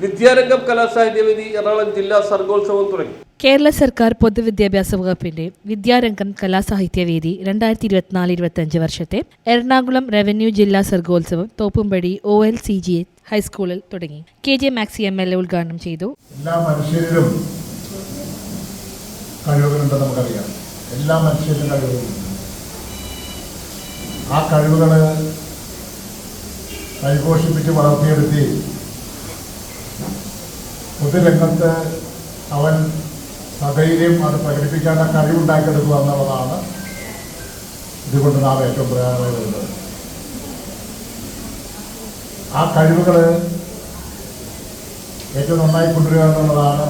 Vidyarangam Kalasahityavedi Ernakulam ജില്ലാ സർഗോത്സവം തുടങ്ങി. കേരള സർക്കാർ പൊതുവിദ്യാഭ്യാസ വകുപ്പിന്റെ വിദ്യാരംഗം കലാസാഹിത്യവേദി രണ്ടായിരത്തി ഇരുപത്തിനാല് ഇരുപത്തഞ്ച് വർഷത്തെ എറണാകുളം റവന്യൂ ജില്ലാ Sargotsavam Thoppumpady O L C G ഹൈസ്കൂളിൽ തുടങ്ങി. K J Maxi M L A ഉദ്ഘാടനം ചെയ്തു. എല്ലാ മനുഷ്യരിലും കഴിവുകളുണ്ട് നമുക്കറിയാം. എല്ലാ മനുഷ്യരിലും കഴിവുകളുണ്ട്. ആ കഴിവുകൾ പരിപോഷിപ്പിച്ച് വളർത്തിയെടുത്തി പൊതുരംഗത്ത് അവൻ സധൈര്യം അത് പ്രകടിപ്പിക്കാനുള്ള കഴിവുണ്ടാക്കിയെടുക്കുക എന്നുള്ളതാണ് ഇതുകൊണ്ട് നാം ഏറ്റവും പ്രധാനമായി ആ കഴിവുകൾ ഏറ്റവും നന്നായി കൊണ്ടുവരിക എന്നുള്ളതാണ്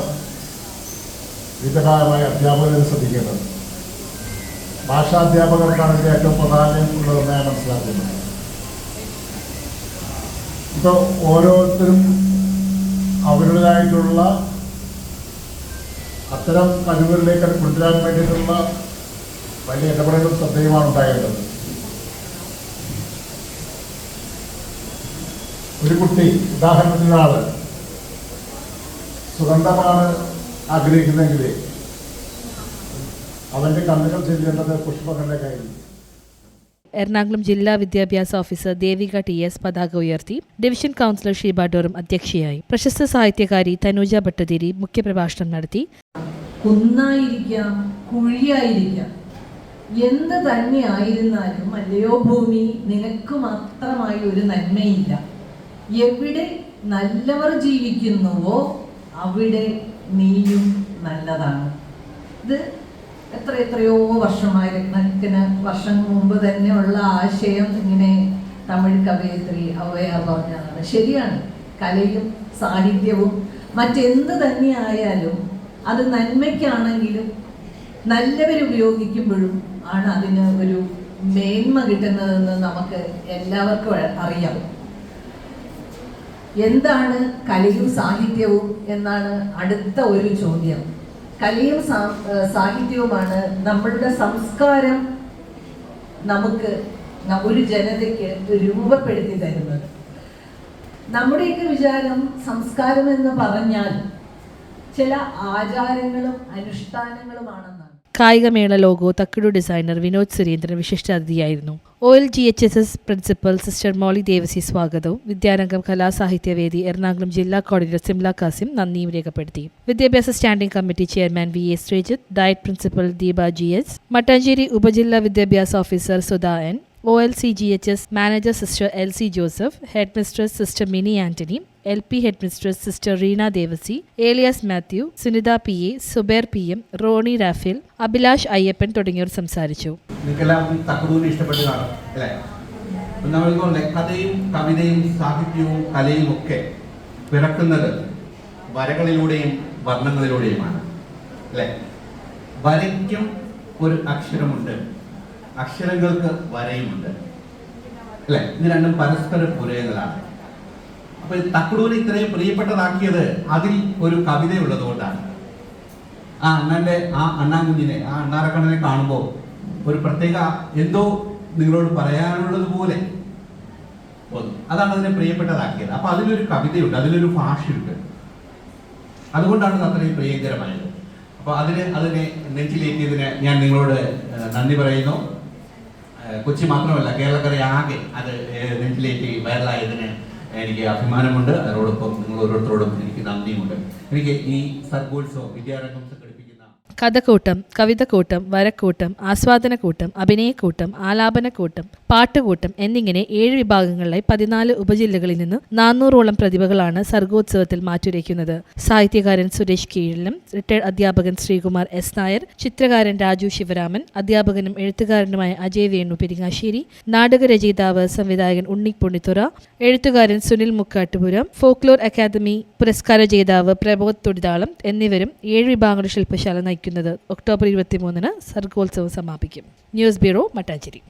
വിവിധകാലമായ അധ്യാപകരെ ശ്രദ്ധിക്കേണ്ടത്. ഭാഷാധ്യാപകർക്കാണ് ഇതിൽ ഏറ്റവും പ്രധാനമുള്ളതെന്ന് ഞാൻ മനസ്സിലാക്കുന്നത് ഇപ്പോൾ ഓരോരുത്തരും അവരുടേതായിട്ടുള്ള അത്തരം കഴിവുകളിലേക്ക് അത് കൊണ്ടുവരാൻ വേണ്ടിയിട്ടുള്ള വലിയ ഇടപെടലും ശ്രദ്ധയുമാണ് ഉണ്ടായിരുന്നത് ഒരു കുട്ടി ഉദാഹരണത്തിന് ഒരാൾ സുഗന്ധമാണ് ആഗ്രഹിക്കുന്നെങ്കിൽ അവന്റെ കണ്ണുകൾ ചെല്ലേണ്ടത് പുഷ്പങ്ങളിലേക്കായിരിക്കും എറണാകുളം ജില്ലാ വിദ്യാഭ്യാസ ഓഫീസർ ദേവിക ടി എസ് പതാക ഉയർത്തി. ഡിവിഷൻ കൗൺസിലർ ഷീബ ഡോറും അധ്യക്ഷയായി. പ്രശസ്ത സാഹിത്യകാരി തനൂജ ഭട്ടതിരി മുഖ്യപ്രഭാഷണം നടത്തി. എന്ത് തന്നെ ആയിരുന്നാലും അല്ലയോ ഭൂമി നിനക്ക് മാത്രമായി ഒരു നന്മയില്ല. എവിടെ നല്ലവർ ജീവിക്കുന്നുവോ അവിടെ നീയും നല്ലതാണ്. ഇത് എത്ര എത്രയോ വർഷമായി രത്നത്തിന് വർഷം മുമ്പ് തന്നെ ഉള്ള ആശയം ഇങ്ങനെ തമിഴ് കവയത്രി അവയ പറഞ്ഞതാണ്. ശരിയാണ്. കലയും സാഹിത്യവും മറ്റെന്ത് തന്നെ ആയാലും അത് നന്മയ്ക്കാണെങ്കിലും നല്ലവർ ഉപയോഗിക്കുമ്പോഴും ആണ് അതിന് ഒരു മേന്മ കിട്ടുന്നതെന്ന് നമുക്ക് എല്ലാവർക്കും അറിയാം. എന്താണ് കലയും സാഹിത്യവും എന്നാണ് അടുത്ത ഒരു ചോദ്യം. കലയും സാഹിത്യവുമാണ് നമ്മളുടെ സംസ്കാരം നമുക്ക് ഒരു ജനതയ്ക്ക് രൂപപ്പെടുത്തി തരുന്നത്. നമ്മുടെയൊക്കെ വിചാരം സംസ്കാരം എന്ന് പറഞ്ഞാൽ ചില ആചാരങ്ങളും അനുഷ്ഠാനങ്ങളുമാണെന്നാണ്. കായികമേള ലോഗോ തക്കിടു ഡിസൈനർ വിനോദ് സുരേന്ദ്രൻ വിശിഷ്ട അതിഥിയായിരുന്നു O L G H S S principal sister Molly Devasi സ്വാഗതവും. വിദ്യാരംഗം കലാസാഹിത്യവേദി എറണാകുളം ജില്ലാ കോർഡിനേറ്റർ സിംല കാസിം നന്ദിയും രേഖപ്പെടുത്തി. വിദ്യാഭ്യാസ standing committee chairman V S Sreejith DIET principal Deepa G S Mattancherry ഉപജില്ലാ വിദ്യാഭ്യാസ officer Sudha N O L C G H S manager sister L C Joseph headmistress sister Mini Antony L P headmistress sister Reena Devasi Elias Mathew Sunitha P A Zubair P M Rony Raphael Abhilash Ayyappan തുടങ്ങിയവർ സംസാരിച്ചു. കഥയും കവിതയും സാഹിത്യവും കലയും ഒക്കെ പിറക്കുന്നത് വരകളിലൂടെയും വർണങ്ങളിലൂടെയുമാണ് അല്ലേ? വരയ്ക്കും ഒരു അക്ഷരമുണ്ട് അക്ഷരങ്ങൾക്ക് വരയുമുണ്ട് അല്ലേ? ഇത് രണ്ടും പരസ്പര പൂരകങ്ങളാണ് അപ്പൊ ഈ തക്കുടൂരി ഇത്രയും പ്രിയപ്പെട്ടതാക്കിയത് അതിൽ ഒരു കവിതയുള്ളത് കൊണ്ടാണ് ആ അണ്ണന്റെ ആ അണ്ണാൻകുഞ്ഞിനെ ആ അണ്ണാറക്കണ്ണനെ കാണുമ്പോൾ ഒരു പ്രത്യേക എന്തോ നിങ്ങളോട് പറയാനുള്ളത് പോലെ അതാണ് അതിനെ പ്രിയപ്പെട്ടതാക്കിയത്. അപ്പൊ അതിലൊരു കവിതയുണ്ട് അതിലൊരു ഭാഷയുണ്ട്. അതുകൊണ്ടാണ് അത്രയും പ്രിയങ്കരമായത്. അപ്പൊ അതിന് അതിനെ നെഞ്ചിലേക്കിയതിന് ഞാൻ നിങ്ങളോട് നന്ദി പറയുന്നു. കൊച്ചി മാത്രമല്ല കേരളക്കര ആകെ അത് നെഞ്ചിലേക്ക് വൈറലായതിന് എനിക്ക് അഭിമാനമുണ്ട്. അതിനോടൊപ്പം നിങ്ങൾ ഓരോരുത്തരോടും എനിക്ക് നന്ദിയുണ്ട് എനിക്ക് ഈ സർഗോത്സവം വിദ്യാരംഗം കഥക്കൂട്ടം കവിതക്കൂട്ടം വരക്കൂട്ടം ആസ്വാദനക്കൂട്ടം അഭിനയക്കൂട്ടം ആലാപനക്കൂട്ടം പാട്ടുകൂട്ടം എന്നിങ്ങനെ ഏഴ് വിഭാഗങ്ങളിലായി പതിനാല് ഉപജില്ലകളിൽ നിന്ന് നാനൂറോളം പ്രതിഭകളാണ് സർഗോത്സവത്തിൽ മാറ്റുരയ്ക്കുന്നത്. സാഹിത്യകാരൻ സുരേഷ് കീഴിലും റിട്ടയർഡ് അധ്യാപകൻ ശ്രീകുമാർ എസ് നായർ ചിത്രകാരൻ രാജു ശിവരാമൻ അധ്യാപകനും എഴുത്തുകാരനുമായ അജയ് വേണു പെരിങ്ങാശ്ശേരി നാടകരചയിതാവ് സംവിധായകൻ ഉണ്ണി പുണ്ണിത്തുറ എഴുത്തുകാരൻ സുനിൽ മുക്കാട്ടുപുരം ഫോക്ലോർ അക്കാദമി പുരസ്കാര ജേതാവ് പ്രബോധ് തൊടിതാളം എന്നിവരും ഏഴ് വിഭാഗങ്ങളുടെ ശില്പശാല നയിക്കുന്നത് ഒക്ടോബർ ഇരുപത്തിമൂന്നിന് സർഗോത്സവം സമാപിക്കും. News bureau Mattancherry.